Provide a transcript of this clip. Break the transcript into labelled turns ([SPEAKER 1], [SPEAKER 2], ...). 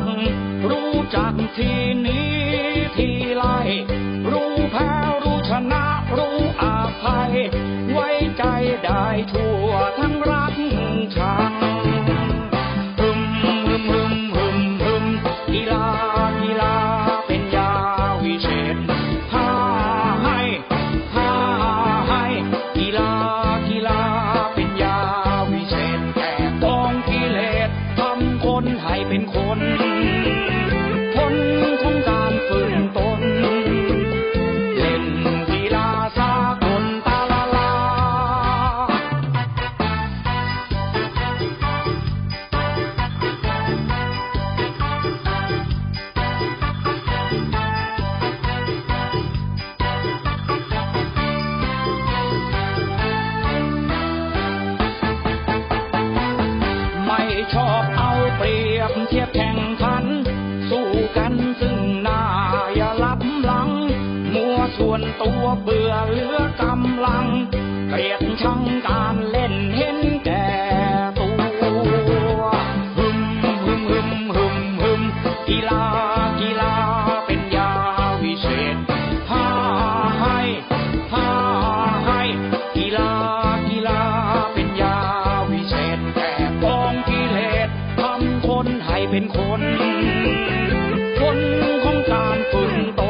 [SPEAKER 1] ง รู้จักทีนี้ทีไรรู้แพ้รู้ชนะรู้อาภัย ไว้ใจได้ทั่วทั้งรักชาง คนของการฝึกตน